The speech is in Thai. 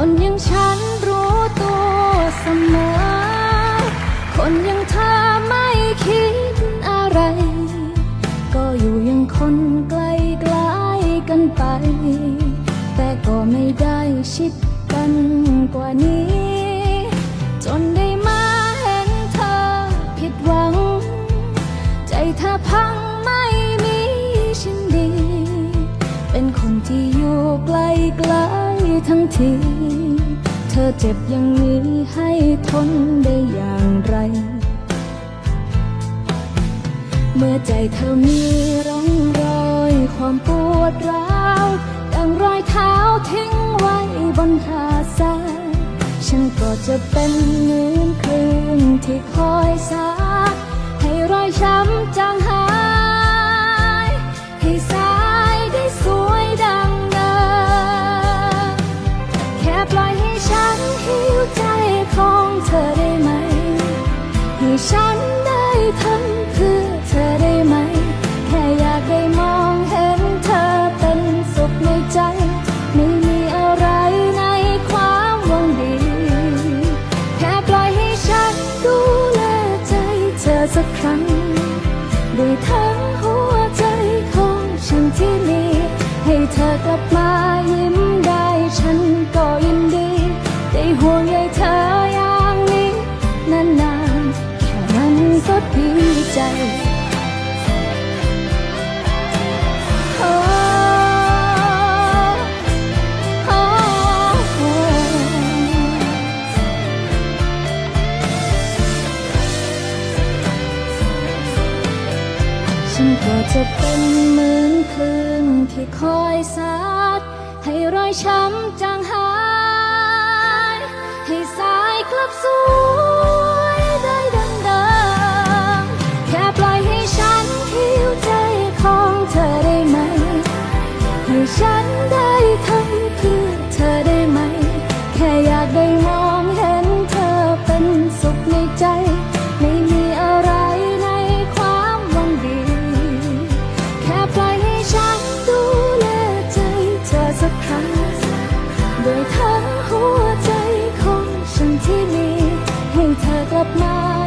คนอยังฉันรู้ตัวเสมอ คนอยังเธอไม่คิดอะไร ก็อยู่อยังคนไกลไกลๆกันไป แต่ก็ไม่ได้ชิดกันกว่านี้ จนได้มาเห็นเธอผิดหวัง ใจเธอพังไม่มีฉันดี เป็นคนที่อยู่ไกลไกลๆ ทั้งที เธอเจ็บอย่างนี้ให้ทนได้อย่างไร เมื่อใจเธอมีร่องรอยความปวดร้าวดังรอยเท้าทิ้งไว้บนหาดทรายฉันก็จะเป็นเหมือนคลื่นที่คอยสาดให้รอยช้ำ ฉันได้ทำเพื่อเธอได้ไหม แค่อยากได้มองเห็นเธอเป็นสุขในใจ ไม่มีอะไรในความหวังดี แค่ปล่อยให้ฉันดูแลใจเธอสักครั้งด้วยทั้งหัวใจของฉันที่มี ให้เธอกลับมา ฉันก็จะเป็นเหมือนคลื่นที่คอยซัดให้รอยช้ำจางหาย ลับมา